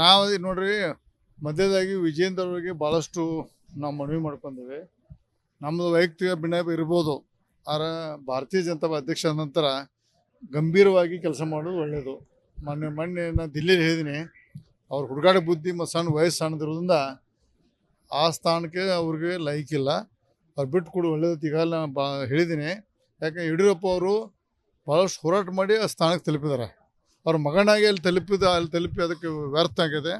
ನಾವು ನೋಡ್ರಿ, ಮಧ್ಯದಾಗಿ ವಿಜೇಂದ್ರ ಅವರಿಗೆ ಭಾಳಷ್ಟು ನಾವು ಮನವಿ ಮಾಡ್ಕೊಂಡಿವಿ. ನಮ್ಮದು ವೈಯಕ್ತಿಕ ಭಿನ್ನ ಇರ್ಬೋದು. ಆದರೆ ಭಾರತೀಯ ಜನತಾ ಅಧ್ಯಕ್ಷ ನಂತರ ಗಂಭೀರವಾಗಿ ಕೆಲಸ ಮಾಡೋದು ಒಳ್ಳೆಯದು ಮೊನ್ನೆ ಮೊನ್ನೆ ನಾನು ದಿಲ್ಲಿಯಲ್ಲಿ ಹೇಳಿದ್ದೀನಿ ಅವ್ರ ಹುಡುಗಾಟ ಬುದ್ಧಿ ಮತ್ತು ಸಣ್ಣ ವಯಸ್ಸು ಸಣ್ಣದಿರೋದ್ರಿಂದ ಆ ಸ್ಥಾನಕ್ಕೆ ಅವ್ರಿಗೆ ಲೈಕ್ ಇಲ್ಲ. ಅವ್ರು ಬಿಟ್ಟು ಕೊಡು ಒಳ್ಳೇದು ನಾನು ಬಾ ಹೇಳಿದ್ದೀನಿ ಯಾಕೆ ಯಡಿಯೂರಪ್ಪ ಅವರು ಭಾಳಷ್ಟು ಹೋರಾಟ ಮಾಡಿ ಆ ಸ್ಥಾನಕ್ಕೆ ತಲುಪಿದ್ದಾರೆ ಅವ್ರ ಮಗನಾಗಿ ಅಲ್ಲಿ ತಲುಪಿದ, ಅಲ್ಲಿ ತಲುಪಿ ಅದಕ್ಕೆ ವ್ಯರ್ಥ ಆಗಿದೆ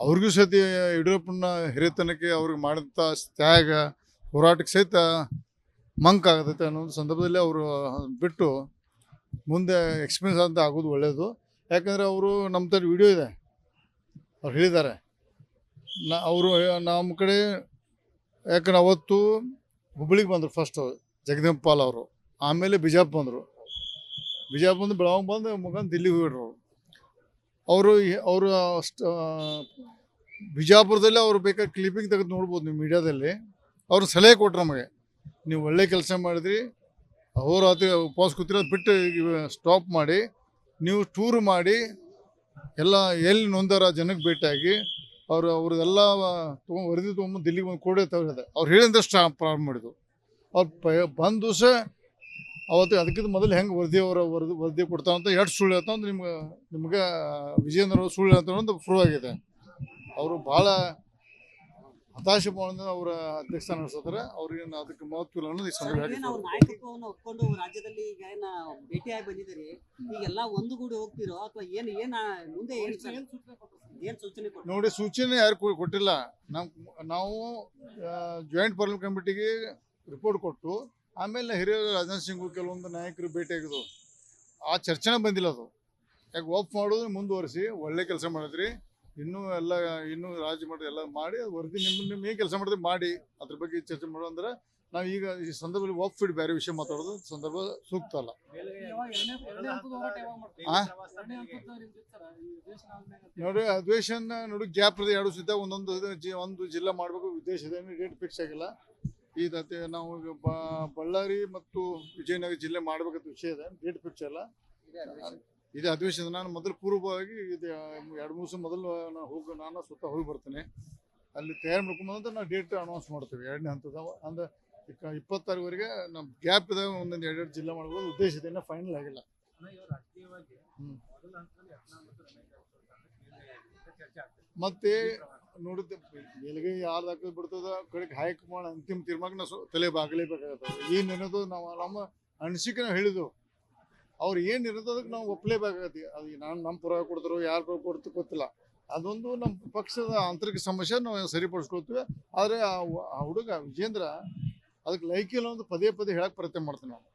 ಅವ್ರಿಗೂ ಸಹಿತ ಯಡಿಯೂರಪ್ಪನ ಹಿರಿತನಕ್ಕೆ ಅವ್ರಿಗೆ ಮಾಡಿದಂಥ ತ್ಯಾಗ, ಹೋರಾಟಕ್ಕೆ ಸಹಿತ ಮಂಕ್ ಆಗತೈತೆ ಅನ್ನೋ ಸಂದರ್ಭದಲ್ಲಿ ಅವರು ಬಿಟ್ಟು ಮುಂದೆ ಎಕ್ಸ್ಪೀರಿಯನ್ಸ್ ಅಂತ ಆಗೋದು ಒಳ್ಳೆಯದು ಯಾಕಂದರೆ ಅವರು ನಮ್ಮ ತರ ವಿಡಿಯೋ ಇದೆ. ಅವ್ರು ಹೇಳಿದ್ದಾರೆ. ನಾ, ಅವರು, ನಮ್ಮ ಕಡೆ ಯಾಕಂದ್ರೆ ಅವತ್ತು ಹುಬ್ಬಳ್ಳಿಗೆ ಬಂದರು ಫಸ್ಟು ಜಗದೀಪ್ ಪಾಲ್ ಅವರು. ಆಮೇಲೆ ಬಿಜಾಪ್ ಬಂದರು. ಬಿಜಾಪುರ ಬಂದು ಬೆಳಗಾವಿ ಬಂದು ಮುಖಾಂತರ ದಿಲ್ಲಿಗೆ ಹೋಗಿಡ್ರು ಅವರು ಅವರು ಅಷ್ಟು ಬಿಜಾಪುರದಲ್ಲಿ ಅವ್ರು ಬೇಕಾದ ಕ್ಲಿಪ್ಪಿಂಗ್ ತೆಗೆದು ನೋಡ್ಬೋದು ನೀವು ಮೀಡಿಯಾದಲ್ಲಿ. ಅವ್ರು ಸಲಹೆ ಕೊಟ್ರು ನಮಗೆ. ನೀವು ಒಳ್ಳೆ ಕೆಲಸ ಮಾಡಿದ್ರಿ. ಅಹೋರಾತ್ರಿ ಉಪವಾಸ ಕೂತಿರೋದು ಬಿಟ್ಟು ಸ್ಟಾಪ್ ಮಾಡಿ. ನೀವು ಟೂರ್ ಮಾಡಿ. ಎಲ್ಲ ಎಲ್ಲಿ ನೊಂದಾರ ಜನಕ್ಕೆ ಭೇಟಿಯಾಗಿ. ಅವರು, ಅವ್ರದ್ದೆಲ್ಲ ತೊಗೊಂಡು ವರದಿ ತೊಗೊಂಬಂದು ದಿಲ್ಲಿಗೆ ಬಂದು ಕೋಡೆ ತಗೊಂಡಿದೆ ಅವ್ರು ಹೇಳಿದ್ರೆ ಸ್ಟಾ ಪ್ರಾರಂಭ ಮಾಡಿದ್ರು ಅವ್ರು ಬಂದ ದಿವಸ ಅವತ್ತು ಅದಕ್ಕಿಂತ ಮೊದಲು ಹೆಂಗೆ ವರದಿ ಅವರ ವರದಿ ವರದಿ ಕೊಡ್ತಾರಂತ ಎಷ್ಟು ಸುಳ್ಳು ಹೇಳ್ತಾ ಅಂದ್ರೆ ನಿಮ್ಗೆ ನಿಮ್ಗೆ ವಿಜಯೇಂದ್ರ ಅವರು ಸುಳ್ಳು ಹೇಳ್ತಾರೆ ಅಂತ ಪ್ರೂವ್ ಆಗಿದೆ. ಅವರು ಭಾಳ ಹತಾಶೆ ಮಾಡಿದ್ರೆ ಅವರ ಅಧ್ಯಕ್ಷ ನಡೆಸಿದ್ರೆ ಅವ್ರಿಗೆ ಅದಕ್ಕೆ ಮಹತ್ವ ಇಲ್ಲ ಅನ್ನೋದು ಈ ಸಂದರ್ಭ ನಾಯಕತ್ವವನ್ನು ಒಪ್ಕೊಂಡು ರಾಜ್ಯದಲ್ಲಿ ಈಗ ಏನ ಭೇಟಿಯಾಗಿ ಬಂದಿದ್ದೀರಿ ಈಗೆಲ್ಲ ಒಂದುಗೂಡಿ ಹೋಗ್ತಿರೋ ಅಥವಾ ಏನು ಏನ ಮುಂದೆ ಏನು ಏನು ಏನ್ ಸೂಚನೆ ನೋಡಿ ಸೂಚನೆ ಯಾರು ಕೊಟ್ಟಿಲ್ಲ. ನಮ್ ನಾವು ಜಾಯಿಂಟ್ ಪಾರ್ಲಿಮೆಂಟ್ ಕಮಿಟಿಗೆ ರಿಪೋರ್ಟ್ ಕೊಟ್ಟು ಆಮೇಲೆ ಹಿರಿಯ ರಾಜನಾಥ್ ಸಿಂಗ್ ಕೆಲವೊಂದು ನಾಯಕರು ಭೇಟಿಯಾಗಿದ್ದು ಆ ಚರ್ಚೆನೇ ಬಂದಿಲ್ಲ ಅದು. ಯಾಕೆ ಒಪ್ ಮಾಡೋದು ಮುಂದುವರಿಸಿ, ಒಳ್ಳೆ ಕೆಲಸ ಮಾಡಿದ್ರಿ, ಇನ್ನೂ ಎಲ್ಲ, ಇನ್ನೂ ರಾಜ್ಯ ಮಟ್ಟ ಎಲ್ಲ ಮಾಡಿ ವರದಿ ನಿಮ್ಮ ನಿಮ್ಮ ಏನು ಕೆಲಸ ಮಾಡಿದ್ರೆ ಮಾಡಿ, ಅದ್ರ ಬಗ್ಗೆ ಚರ್ಚೆ ಮಾಡೋ ಅಂದ್ರೆ ನಾವು ಈಗ ಈ ಸಂದರ್ಭದಲ್ಲಿ ಒಪ್ ಫಿಡ್ ಬೇರೆ ವಿಷಯ ಮಾತಾಡೋದು ಸಂದರ್ಭ ಸೂಕ್ತ ಅಲ್ಲ? ನೋಡಿ ಅಧಿವೇಶನ ನೋಡಿ ಗ್ಯಾಪ್ ಎರಡು ಸುತ್ತ ಒಂದೊಂದು, ಒಂದು ಜಿಲ್ಲಾ ಮಾಡಬೇಕು, ಉದ್ದೇಶ ಇದೆ ಡೇಟ್ ಫಿಕ್ಸ್ ಆಗಿಲ್ಲ. ಈ ದತ್ತೆ ನಾವು ಈಗ ಬಳ್ಳಾರಿ ಮತ್ತು ವಿಜಯನಗರ ಜಿಲ್ಲೆ ಮಾಡಬೇಕಂತ ವಿಷಯ ಇದೆ. ಡೇಟ್ ಫಿಕ್ಸ್ ಇಲ್ಲ ಇದು ಅಧಿವೇಶನ. ನಾನು ಮೊದಲು ಪೂರ್ವವಾಗಿ ಇದು ಎರಡು ಮೂರು ದಿವಸ ಮೊದಲು ನಾನು ಹೋಗಿ ನಾನು ಸುತ್ತ ಹೋಗಿ ಬರ್ತೇನೆ. ಅಲ್ಲಿ ತಯಾರು ಮಾಡ್ಕೊಂಬಂದ್ರೆ ನಾವು ಡೇಟ್ ಅನೌನ್ಸ್ ಮಾಡ್ತೇವೆ. ಎರಡನೇ ಹಂತದ ಅಂದ್ರೆ ಇಪ್ಪತ್ತಾರವರೆಗೆ ನಮ್ಮ ಗ್ಯಾಪ್ ಇದೆ ಒಂದೊಂದು ಎರಡೆರಡು ಜಿಲ್ಲೆ ಮಾಡ್ಬೋದು. ಉದ್ದೇಶ ಇದೆ ಇನ್ನೂ ಫೈನಲ್ ಆಗಿಲ್ಲ. ಮತ್ತೆ ನೋಡಿದ್ದೆ ಎಲ್ಲಿಗೆ ಯಾರು ಹಾಕೋದು ಬಿಡ್ತದ ಕಡೆಗೆ ಹೈಕಮಾಂಡ್ ಅಂತಿಮ ತೀರ್ಮಾನ ನಾವು ತಲೆ ಬಾಗಲೇಬೇಕಾಗತ್ತೆ. ಏನು ಏನದು ನಾವು ನಮ್ಮ ಅನಿಸಿಕೆ ನಾವು ಹೇಳಿದ್ವು. ಅವ್ರು ಏನು ಅದಕ್ಕೆ ನಾವು ಒಪ್ಪಲೇಬೇಕಾಗತ್ತೆ ಅದು ನಾನು ನಮ್ಮ ಪರ ಕೊಡ್ತಾರೋ, ಯಾರು ಪರ ಕೊಡ್ತು ಗೊತ್ತಿಲ್ಲ. ಅದೊಂದು ನಮ್ಮ ಪಕ್ಷದ ಆಂತರಿಕ ಸಮಸ್ಯೆ ನಾವು ಸರಿಪಡಿಸ್ಕೊಳ್ತೀವಿ. ಆದರೆ ಆ ಹುಡುಗ ವಿಜೇಂದ್ರ ಅದಕ್ಕೆ ಲೈಕ್ ಇಲ್ಲ ಅಂತ ಪದೇ ಪದೇ ಹೇಳಕ್ಕೆ ಪ್ರಯತ್ನ ಮಾಡ್ತಾನೆ ನಾವು